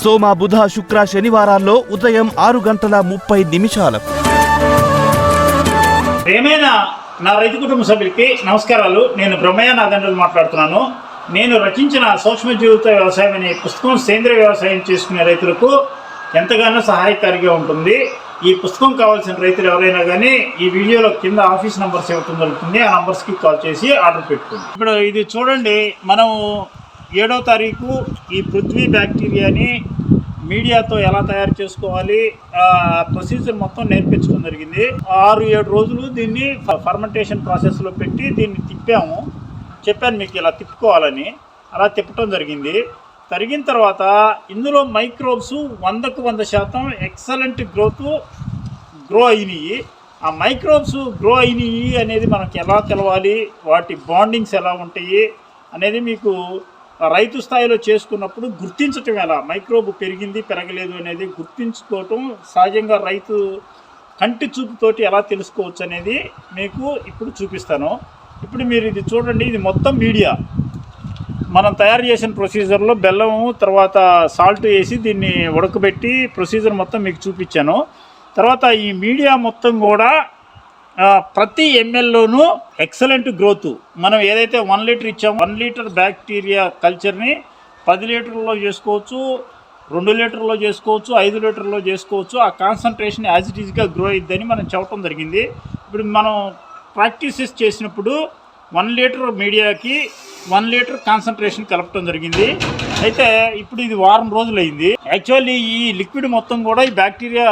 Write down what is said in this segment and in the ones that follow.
సోమ బుధ శుక్ర శనివారాల్లో ఉదయం ఆరు గంటల ముప్పై నిమిషాలకు. ప్రేమైన నా రైతు కుటుంబ సభ్యులకి నమస్కారాలు. నేను బ్రహ్మయ్య నాదండ్రులు మాట్లాడుతున్నాను. నేను రచించిన సూక్ష్మ జీవిత వ్యవసాయం అనే పుస్తకం సేంద్రియ వ్యవసాయం చేసుకునే రైతులకు ఎంతగానో సహాయకారిగా ఉంటుంది. ఈ పుస్తకం కావాల్సిన రైతులు ఎవరైనా కానీ ఈ వీడియోలో కింద ఆఫీస్ నంబర్స్ ఇవ్వటం జరుగుతుంది ఆ నంబర్స్కి కాల్ చేసి ఆర్డర్ పెట్టుకోండి. ఇప్పుడు ఇది చూడండి. మనం ఏడో తారీఖు ఈ పృథ్వీ బ్యాక్టీరియాని మీడియాతో ఎలా తయారు చేసుకోవాలి? ప్రొసీజర్ మొత్తం నేర్పించడం జరిగింది. ఆరు ఏడు రోజులు దీన్ని ఫర్మెంటేషన్ ప్రాసెస్లో పెట్టి దీన్ని తిప్పాము. చెప్పాను మీకు ఇలా తిప్పుకోవాలని. అలా తిప్పటం జరిగింది. తరిగిన తర్వాత ఇందులో మైక్రోబ్స్ వందకు వంద శాతం ఎక్సలెంట్ గ్రోత్ గ్రో అయినాయి. ఆ మైక్రోబ్స్ గ్రో అయినాయి అనేది మనకి ఎలా తెలవాలి? వాటి బాండింగ్స్ ఎలా ఉంటాయి? అనేది మీకు రైతు స్థాయిలో చేసుకున్నప్పుడు గుర్తించటం ఎలా? మైక్రోబ్ పెరిగింది పెరగలేదు అనేది గుర్తించుకోవటం సహజంగా రైతు కంటి చూపుతోటి ఎలా తెలుసుకోవచ్చు అనేది మీకు ఇప్పుడు చూపిస్తాను. ఇప్పుడు మీరు ఇది చూడండి ఇది మొత్తం మీడియా. మనం తయారు చేసిన ప్రొసీజర్లో బెల్లం తర్వాత సాల్ట్ వేసి దీన్ని ఉడకబెట్టి ప్రొసీజర్ మొత్తం మీకు చూపించాను. తర్వాత ఈ మీడియా మొత్తం కూడా ప్రతి ఎంఎల్లోనూ ఎక్సలెంట్ గ్రోత్ మనం ఏదైతే వన్ లీటర్ ఇచ్చామో వన్ లీటర్ బ్యాక్టీరియా కల్చర్ని పది లీటర్లో చేసుకోవచ్చు రెండు లీటర్లో చేసుకోవచ్చు ఐదు లీటర్లో చేసుకోవచ్చు. ఆ కాన్సన్ట్రేషన్ యాజ్ ఇట్ ఈజ్గా గ్రో అయిద్దని మనం చెప్పడం జరిగింది. ఇప్పుడు మనం ప్రాక్టీసెస్ చేసినప్పుడు వన్ లీటర్ మీడియాకి వన్ లీటర్ కాన్సన్ట్రేషన్ కలపడం జరిగింది. అయితే ఇప్పుడు ఇది వారం రోజులు అయింది యాక్చువల్లీ ఈ లిక్విడ్ మొత్తం కూడా ఈ బ్యాక్టీరియా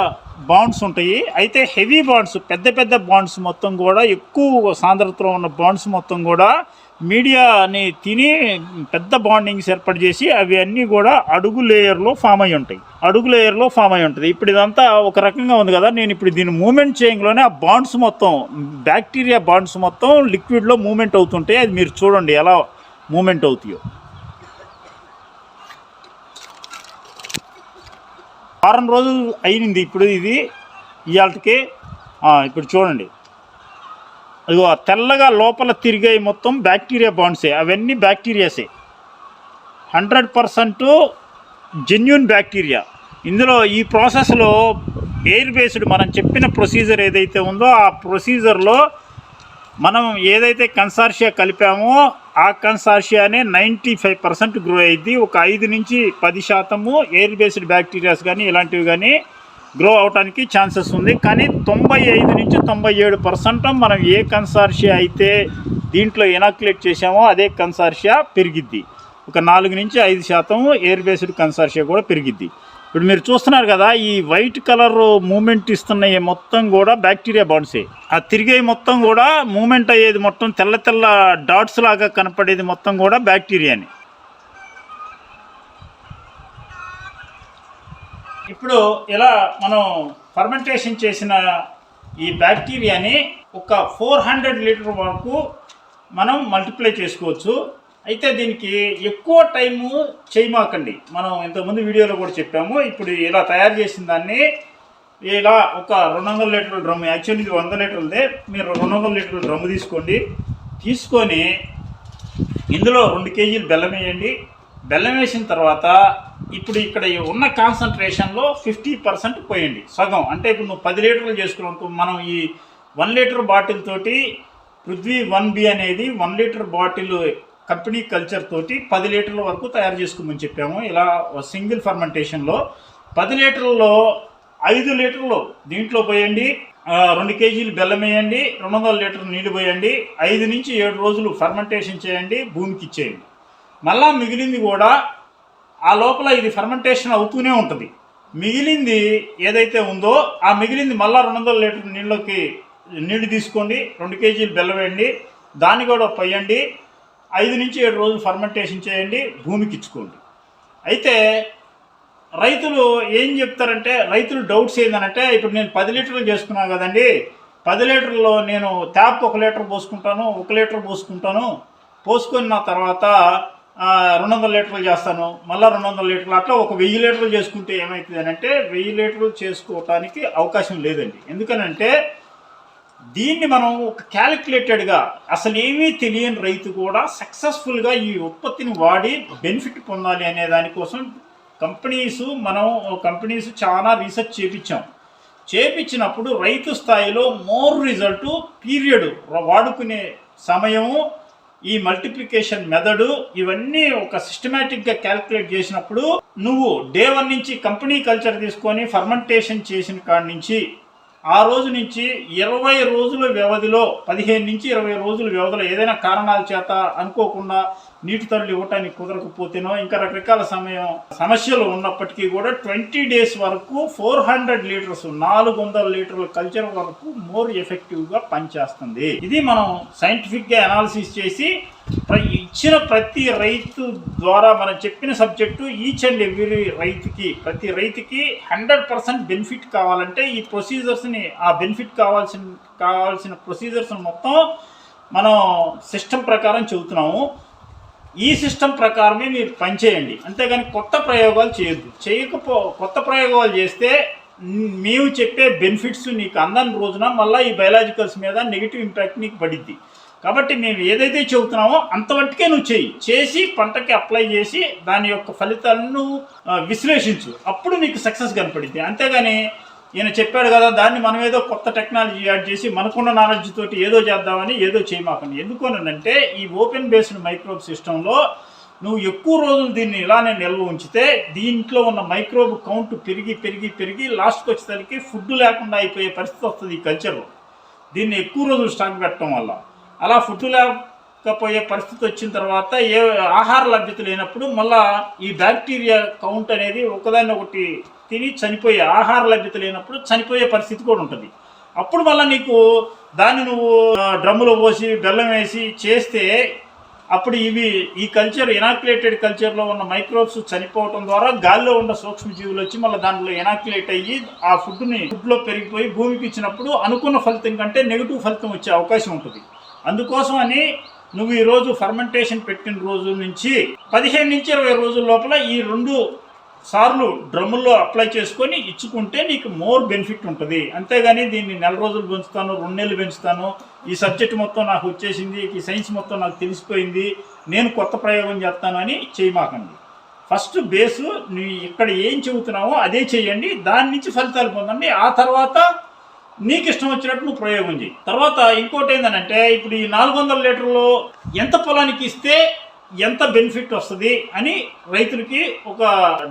బాండ్స్ ఉంటాయి. అయితే హెవీ బాండ్స్ పెద్ద పెద్ద బాండ్స్ మొత్తం కూడా ఎక్కువ సాంద్రతలో ఉన్న బాండ్స్ మొత్తం కూడా మీడియాని తిని పెద్ద బాండింగ్స్ ఏర్పాటు చేసి అవి అన్నీ కూడా అడుగు లేయర్లో ఫామ్ అయి ఉంటాయి. అడుగు లేయర్లో ఫామ్ అయి ఉంటుంది. ఇప్పుడు ఇదంతా ఒక రకంగా ఉంది కదా నేను ఇప్పుడు దీన్ని మూమెంట్ చేయంలోనే ఆ బాండ్స్ మొత్తం బ్యాక్టీరియా బాండ్స్ మొత్తం లిక్విడ్లో మూమెంట్ అవుతుంటాయి అది మీరు చూడండి ఎలా మూమెంట్ అవుతాయో. వారం రోజులు అయింది ఇప్పుడు ఇది ఇవాళకి ఇప్పుడు చూడండి. ఇదిగో తెల్లగా లోపల తిరిగాయి మొత్తం బ్యాక్టీరియా బాండ్సే అవన్నీ బ్యాక్టీరియాసే. Hundred percent genuine bacteria. ఇందులో ఈ ప్రాసెస్లో ఎయిర్ బేస్డ్ మనం చెప్పిన ప్రొసీజర్ ఏదైతే ఉందో ఆ ప్రొసీజర్లో మనం ఏదైతే కన్సార్షియా కలిపామో ఆ కన్సార్షియానే నైంటీ ఫైవ్ పర్సెంట్ గ్రో అయింది ఒక ఐదు నుంచి పది శాతము ఎయిర్ బేస్డ్ బ్యాక్టీరియాస్ కానీ ఇలాంటివి కానీ గ్రో అవడానికి ఛాన్సెస్ ఉంది. కానీ తొంభై ఐదు నుంచి తొంభై ఏడు పర్సెంట్ మనం ఏ కన్సార్షియా అయితే దీంట్లో ఎనాక్యులేట్ చేసామో అదే కన్సార్షియా పెరిగిద్ది. ఒక నాలుగు నుంచి ఐదు శాతం ఎయిర్ బేస్డ్ కన్సార్షియా కూడా పెరిగిద్ది. ఇప్పుడు మీరు చూస్తున్నారు కదా ఈ వైట్ కలర్ మూమెంట్ ఇస్తున్న ఈ మొత్తం కూడా బ్యాక్టీరియా బాండ్సే. ఆ తిరిగే మొత్తం కూడా మూమెంట్ అయ్యేది మొత్తం తెల్ల తెల్ల డాట్స్ లాగా కనపడేది మొత్తం కూడా బ్యాక్టీరియాని. ఇప్పుడు ఇలా మనం ఫర్మెంటేషన్ చేసిన ఈ బ్యాక్టీరియాని ఒక ఫోర్ హండ్రెడ్ లీటర్ వరకు మనం మల్టిప్లై చేసుకోవచ్చు. అయితే దీనికి ఎక్కువ టైము చేయమాకండి. మనం ఇంతకుముందు వీడియోలో కూడా చెప్పాము. ఇప్పుడు ఇలా తయారు చేసిన దాన్ని ఇలా ఒక రెండు వందల లీటర్ల డ్రమ్ యాక్చువల్లీ ఇది వంద లీటర్లదే మీరు రెండు వందల లీటర్ల డ్రమ్ తీసుకోండి. తీసుకొని ఇందులో రెండు కేజీలు బెల్లం వేయండి. బెల్లం వేసిన తర్వాత ఇప్పుడు ఇక్కడ ఉన్న కాన్సన్ట్రేషన్లో ఫిఫ్టీ పర్సెంట్ పోయండి. సగం. అంటే ఇప్పుడు నువ్వు పది లీటర్లు చేసుకున్నావు మనం ఈ వన్ లీటర్ బాటిల్ తోటి పృథ్వీ వన్ బి అనేది one litre bottle company culture తోటి పది లీటర్ల వరకు తయారు చేసుకోమని చెప్పాము. ఇలా సింగిల్ ఫర్మెంటేషన్లో పది లీటర్లలో ఐదు లీటర్లు దీంట్లో పోయండి రెండు కేజీలు బెల్లం వేయండి రెండు వందల లీటర్లు నీళ్ళు పోయండి ఐదు నుంచి ఏడు రోజులు ఫర్మెంటేషన్ చేయండి భూమికి ఇచ్చేయండి. మళ్ళా మిగిలింది కూడా ఆ లోపల ఇది ఫర్మెంటేషన్ అవుతూనే ఉంటుంది. మిగిలింది ఏదైతే ఉందో ఆ మిగిలింది మళ్ళా రెండు వందల లీటర్ నీళ్ళకి నీళ్ళు తీసుకోండి రెండు కేజీలు బెల్లం వేయండి దాన్ని కూడా పోయండి ఐదు నుంచి ఏడు రోజులు ఫర్మెంటేషన్ చేయండి భూమికి ఇచ్చుకోండి. అయితే రైతులు ఏం చెప్తారంటే రైతులు డౌట్స్ ఏంటంటే ఇప్పుడు నేను పది లీటర్లు చేసుకున్నాను కదండి పది లీటర్లో నేను ట్యాప్ ఒక లీటర్ పోసుకుంటాను ఒక లీటర్ పోసుకుంటాను పోసుకున్న తర్వాత రెండు వందల లీటర్లు చేస్తాను మళ్ళీ రెండు వందల లీటర్లు అట్లా ఒక వెయ్యి లీటర్లు చేసుకుంటే ఏమవుతుంది అని అంటే వెయ్యి లీటర్లు చేసుకోవటానికి అవకాశం లేదండి. ఎందుకనంటే దీన్ని మనం ఒక క్యాలిక్యులేటెడ్గా అసలు ఏమీ తెలియని రైతు కూడా సక్సెస్ఫుల్గా ఈ ఉత్పత్తిని వాడి బెనిఫిట్ పొందాలి అనే దానికోసం కంపెనీస్ మనం కంపెనీస్ చాలా రీసెర్చ్ చేపించాం. చేపించినప్పుడు రైతు స్థాయిలో మోర్ రిజల్ట్ పీరియడ్ వాడుకునే సమయము ఈ మల్టిప్లికేషన్ మెథడు ఇవన్నీ ఒక సిస్టమేటిక్గా క్యాలిక్యులేట్ చేసినప్పుడు నువ్వు డే వన్ నుంచి కంపెనీ కల్చర్ తీసుకొని ఫర్మెంటేషన్ చేసిన కాడి నుంచి ఆ రోజు నుంచి ఇరవై రోజుల వ్యవధిలో పదిహేను నుంచి ఇరవై రోజుల వ్యవధిలో ఏదైనా కారణాల చేత అనుకోకుండా నీటి తల్లి ఇవ్వటానికి కుదరకపోతేనో ఇంకా రకరకాల సమయం సమస్యలు ఉన్నప్పటికీ కూడా ట్వంటీ డేస్ వరకు ఫోర్ హండ్రెడ్ లీటర్స్ నాలుగు వందల లీటర్ల కల్చర్ వరకు మోర్ ఎఫెక్టివ్గా పనిచేస్తుంది. ఇది మనం సైంటిఫిక్గా అనాలిసిస్ చేసి ప్ర- ఇచ్చిన ప్రతి రైతు ద్వారా మనం చెప్పిన సబ్జెక్టు ఈచ్ అండ్ ఎవ్రీ రైతుకి ప్రతి రైతుకి హండ్రెడ్ పర్సెంట్ బెనిఫిట్ కావాలంటే ఈ ప్రొసీజర్స్ని ఆ బెనిఫిట్ కావాల్సిన కావాల్సిన ప్రొసీజర్స్ మొత్తం మనం సిస్టమ్ ప్రకారం చెబుతున్నాము. ఈ సిస్టమ్ ప్రకారమే మీరు పనిచేయండి. అంతేగాని కొత్త ప్రయోగాలు చేయొద్దు. చేయకపో కొత్త ప్రయోగాలు చేస్తే మేము చెప్పే బెనిఫిట్స్ నీకు అందని రోజున మళ్ళీ ఈ బయలాజికల్స్ మీద నెగిటివ్ ఇంపాక్ట్ నీకు పడిద్ది. కాబట్టి మేము ఏదైతే చెబుతున్నామో అంతవరకే నువ్వు చెయ్యి. చేసి పంటకి అప్లై చేసి దాని యొక్క ఫలితాలను విశ్లేషించు. అప్పుడు నీకు సక్సెస్ కనపడిద్ది. అంతేగాని ఈయన చెప్పాడు కదా దాన్ని మనం ఏదో కొత్త టెక్నాలజీ యాడ్ చేసి మనకున్న నాలెడ్జ్ తోటి ఏదో చేద్దామని ఏదో చేయమాకండి. ఎందుకు అంటే ఈ ఓపెన్ బేస్డ్ మైక్రోబ్ సిస్టంలో నువ్వు ఎక్కువ రోజులు దీన్ని ఇలానే నిల్వ ఉంచితే దీంట్లో ఉన్న మైక్రోబ్ కౌంట్ పెరిగి పెరిగి పెరిగి లాస్ట్కి వచ్చేసరికి ఫుడ్ లేకుండా అయిపోయే పరిస్థితి వస్తుంది ఈ కల్చర్లో. దీన్ని ఎక్కువ రోజులు స్టాక్ పెట్టడం వల్ల. అలా ఫుడ్ లేకపోయే పరిస్థితి వచ్చిన తర్వాత ఏ ఆహార లభ్యత లేనప్పుడు మళ్ళీ ఈ బ్యాక్టీరియా కౌంట్ అనేది ఒకదాన్ని ఒకటి తిని చనిపోయే ఆహార లభ్యత లేనప్పుడు చనిపోయే పరిస్థితి కూడా ఉంటుంది. అప్పుడు మళ్ళీ నీకు దాన్ని నువ్వు డ్రమ్ములో పోసి బెల్లం వేసి చేస్తే అప్పుడు ఇవి ఈ కల్చర్ ఎనాక్యులేటెడ్ కల్చర్లో ఉన్న మైక్రోబ్స్ చనిపోవటం ద్వారా గాల్లో ఉన్న సూక్ష్మజీవులు వచ్చి మళ్ళీ దాంట్లో ఎనాక్యులేట్ అయ్యి ఆ ఫుడ్ని ఫుడ్లో పెరిగిపోయి భూమికి ఇచ్చినప్పుడు అనుకున్న ఫలితం కంటే నెగిటివ్ ఫలితం వచ్చే అవకాశం ఉంటుంది. అందుకోసం అని నువ్వు ఈ రోజు ఫర్మెంటేషన్ పెట్టిన రోజు నుంచి పదిహేను నుంచి ఇరవై రోజుల లోపల ఈ రెండు సార్లు డ్రమ్ముల్లో అప్లై చేసుకొని ఇచ్చుకుంటే నీకు మోర్ బెనిఫిట్ ఉంటుంది. అంతేగాని దీన్ని నెల రోజులు పెంచుతాను రెండు నెలలు పెంచుతాను. ఈ సబ్జెక్ట్ మొత్తం నాకు వచ్చేసింది ఈ సైన్స్ మొత్తం నాకు తెలిసిపోయింది నేను కొత్త ప్రయోగం చేస్తాను అని చేయమాకండి. ఫస్ట్ బేసు నీ ఇక్కడ ఏం చెబుతున్నావో అదే చేయండి దాని నుంచి ఫలితాలు పొందండి. ఆ తర్వాత నీకు ఇష్టం వచ్చినట్టు నువ్వు ప్రయోగం చేయి. తర్వాత ఇంకోటి ఏంటంటే ఇప్పుడు ఈ నాలుగు వందల లీటర్లు ఎంత పొలానికి ఇస్తే ఎంత బెనిఫిట్ వస్తుంది అని రైతులకి ఒక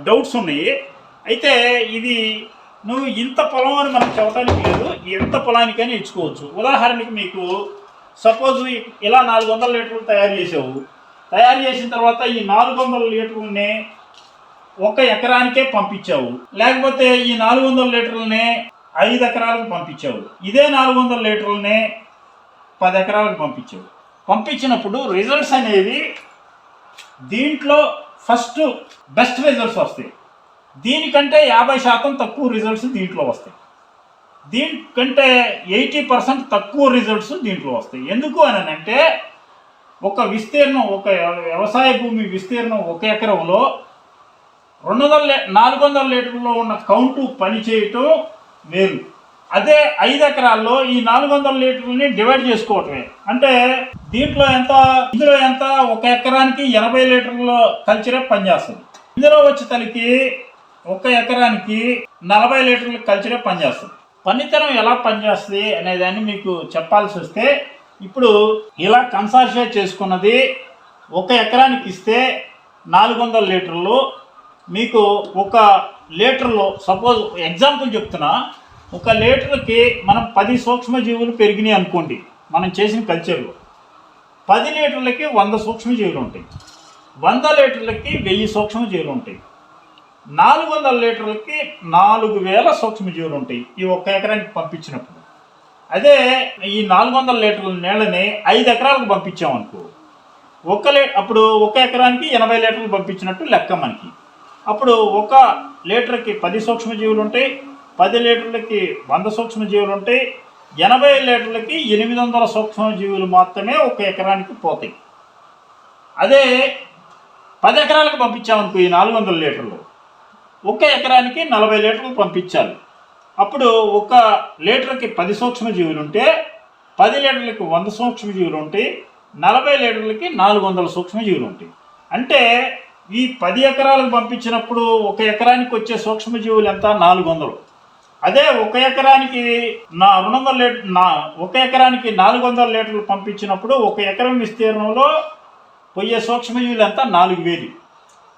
డౌట్స్ ఉన్నాయి. అయితే ఇది నువ్వు ఇంత పొలం అని మనం చెప్పడానికి లేదు ఎంత పొలానికైనా ఇచ్చుకోవచ్చు ఉదాహరణకి మీకు సపోజ్ ఇలా నాలుగు వందల లీటర్లు తయారు చేసావు. తయారు చేసిన తర్వాత ఈ నాలుగు వందల లీటర్లని ఒక ఎకరానికే పంపించావు. లేకపోతే ఈ నాలుగు వందల లీటర్లనే ఐదు ఎకరాలకు పంపించావు. ఇదే నాలుగు వందల లీటర్లనే పది ఎకరాలకు పంపించావు. పంపించినప్పుడు రిజల్ట్స్ అనేవి దీంట్లో ఫస్ట్ బెస్ట్ రిజల్ట్స్ వస్తాయి. దీనికంటే యాభై శాతం తక్కువ రిజల్ట్స్ దీంట్లో వస్తాయి. దీనికంటే ఎయిటీ పర్సెంట్ తక్కువ రిజల్ట్స్ దీంట్లో వస్తాయి. ఎందుకు అని అంటే ఒక విస్తీర్ణం ఒక వ్యవసాయ భూమి విస్తీర్ణం ఒక ఎకరంలో రెండు వందల నాలుగు వందల లీటర్లో ఉన్న కౌంటు పని చేయటం వేరు. అదే ఐదు ఎకరాల్లో ఈ నాలుగు వందల లీటర్ని డివైడ్ చేసుకోవటమే. అంటే దీంట్లో ఎంత ఇందులో ఎంత? ఒక ఎకరానికి ఎనభై లీటర్ల కల్చరే పనిచేస్తుంది. ఇందులో వచ్చే తలికి ఒక ఎకరానికి నలభై లీటర్ల కల్చరే పనిచేస్తుంది. పనితనం ఎలా పనిచేస్తుంది అనేదాన్ని మీకు చెప్పాల్సి వస్తే ఇప్పుడు ఇలా కన్సార్షియా చేసుకున్నది ఒక ఎకరానికి ఇస్తే నాలుగు వందల లీటర్లు. మీకు ఒక లీటర్లో సపోజ్ ఎగ్జాంపుల్ చెప్తున్నా ఒక లీటర్కి మనం పది సూక్ష్మజీవులు పెరిగినాయి అనుకోండి మనం చేసిన కల్చర్లో. పది లీటర్లకి వంద సూక్ష్మజీవులు ఉంటాయి. వంద లీటర్లకి వెయ్యి సూక్ష్మజీవులు ఉంటాయి. నాలుగు వందల లీటర్లకి నాలుగు వేల సూక్ష్మజీవులు ఉంటాయి ఈ ఒక్క ఎకరానికి పంపించినప్పుడు. అదే ఈ నాలుగు వందల లీటర్ల నీళ్ళని ఐదు ఎకరాలకు పంపించామనుకో ఒక్క ఒక లీ అప్పుడు ఒక ఎకరానికి ఎనభై లీటర్లు పంపించినట్టు లెక్క మనకి. అప్పుడు ఒక లీటర్కి పది సూక్ష్మజీవులు ఉంటాయి పది లీటర్లకి వంద సూక్ష్మజీవులు ఉంటాయి ఎనభై లీటర్లకి ఎనిమిది వందల సూక్ష్మజీవులు మాత్రమే ఒక ఎకరానికి పోతాయి. అదే పది ఎకరాలకు పంపించామనుకో ఈ నాలుగు వందల లీటర్లు. ఒక ఎకరానికి నలభై లీటర్లు పంపించాలి. అప్పుడు ఒక లీటర్కి పది సూక్ష్మజీవులు ఉంటే పది లీటర్లకి వంద సూక్ష్మజీవులు ఉంటాయి నలభై లీటర్లకి నాలుగు వందల సూక్ష్మజీవులు ఉంటాయి. అంటే ఈ పది ఎకరాలకు పంపించినప్పుడు ఒక ఎకరానికి వచ్చే సూక్ష్మజీవులు ఎంత? నాలుగు వందలు. అదే ఒక ఎకరానికి నా రెండు వందల లీటర్ నా ఒక ఎకరానికి నాలుగు వందల లీటర్లు పంపించినప్పుడు ఒక ఎకరం విస్తీర్ణంలో పోయే సూక్ష్మజీవులు ఎంత నాలుగు వేలు.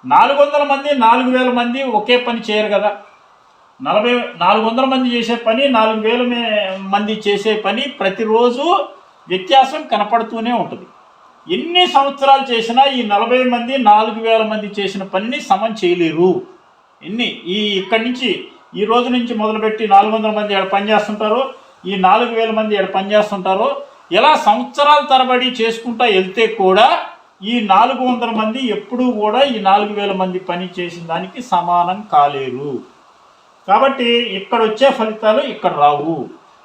నాలుగు వందల మంది నాలుగు వేల మంది ఒకే పని చేయరు కదా. నలభై నాలుగు వందల మంది చేసే పని నాలుగు వేల మే- మంది చేసే పని ప్రతిరోజు వ్యత్యాసం కనపడుతూనే ఉంటుంది. ఎన్ని సంవత్సరాలు చేసినా ఈ నలభై మంది నాలుగు వేల మంది చేసిన పనిని సమం చేయలేరు. ఎన్ని? ఈ ఇక్కడి నుంచి ఈ రోజు నుంచి మొదలుపెట్టి నాలుగు వందల మంది ఇక్కడ పనిచేస్తుంటారు ఈ నాలుగు వేల మంది ఇక్కడ పనిచేస్తుంటారు ఇలా సంవత్సరాల తరబడి చేసుకుంటా వెళ్తే కూడా ఈ నాలుగు వందల మంది ఎప్పుడూ కూడా ఈ నాలుగు వేల మంది పని చేసిన దానికి సమానం కాలేరు. కాబట్టి ఇక్కడ వచ్చే ఫలితాలు ఇక్కడ రావు.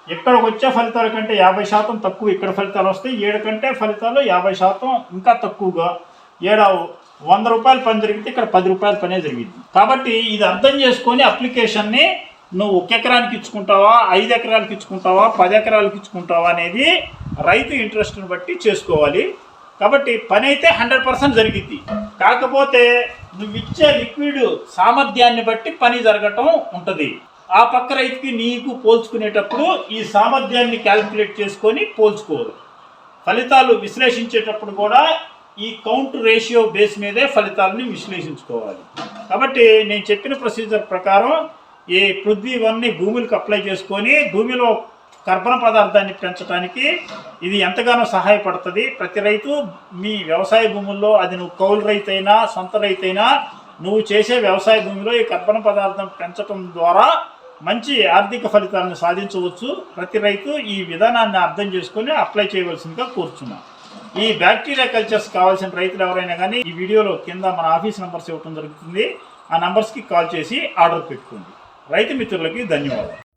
ఇక్కడ వచ్చే ఫలితాల కంటే యాభై శాతం తక్కువ ఇక్కడ ఫలితాలు వస్తాయి. ఏడు కంటే ఫలితాలు యాభై శాతం ఇంకా తక్కువగా. ఏడావు వంద రూపాయలు పని జరిగితే ఇక్కడ పది రూపాయల పనే జరిగింది. కాబట్టి ఇది అర్థం చేసుకొని అప్లికేషన్ని నువ్వు ఒక ఎకరానికి ఇచ్చుకుంటావా ఐదు ఎకరాలకు ఇచ్చుకుంటావా పది ఎకరాలకు ఇచ్చుకుంటావా అనేది రైతు ఇంట్రెస్ట్ని బట్టి చేసుకోవాలి. కాబట్టి పని అయితే హండ్రెడ్ పర్సెంట్ జరిగింది. కాకపోతే నువ్వు ఇచ్చే లిక్విడ్ సామర్థ్యాన్ని బట్టి పని జరగటం ఉంటుంది. ఆ పక్క రైతుకి నీకు పోల్చుకునేటప్పుడు ఈ సామర్థ్యాన్ని క్యాలిక్యులేట్ చేసుకొని పోల్చుకోవాలి. ఫలితాలు విశ్లేషించేటప్పుడు కూడా ఈ కౌంట్ రేషియో బేస్ మీదే ఫలితాలని విశ్లేషించుకోవాలి. కాబట్టి నేను చెప్పిన ప్రొసీజర్ ప్రకారం ఈ పృథ్వీ వన్ని భూములకు అప్లై చేసుకొని భూమిలో కర్బన పదార్థాన్ని పెంచడానికి ఇది ఎంతగానో సహాయపడుతుంది. ప్రతి రైతు మీ వ్యవసాయ భూముల్లో అది నువ్వు కౌలు రైతు అయినా సొంత రైతైనా నువ్వు చేసే వ్యవసాయ భూమిలో ఈ కర్బన పదార్థం పెంచడం ద్వారా మంచి ఆర్థిక ఫలితాలను సాధించవచ్చు. ప్రతి రైతు ఈ విధానాన్ని అర్థం చేసుకొని అప్లై చేయవలసిందిగా కోరుచున్నాను. ఈ బ్యాక్టీరియా కల్చర్స్ కావాల్సిన రైతులు ఎవరైనా కానీ ఈ వీడియోలో కింద మన ఆఫీస్ నంబర్స్ ఇవ్వడం జరుగుతుంది. ఆ నంబర్స్కి కాల్ చేసి ఆర్డర్ పెట్టుకోండి. రైతు మిత్రులకి ధన్యవాదాలు.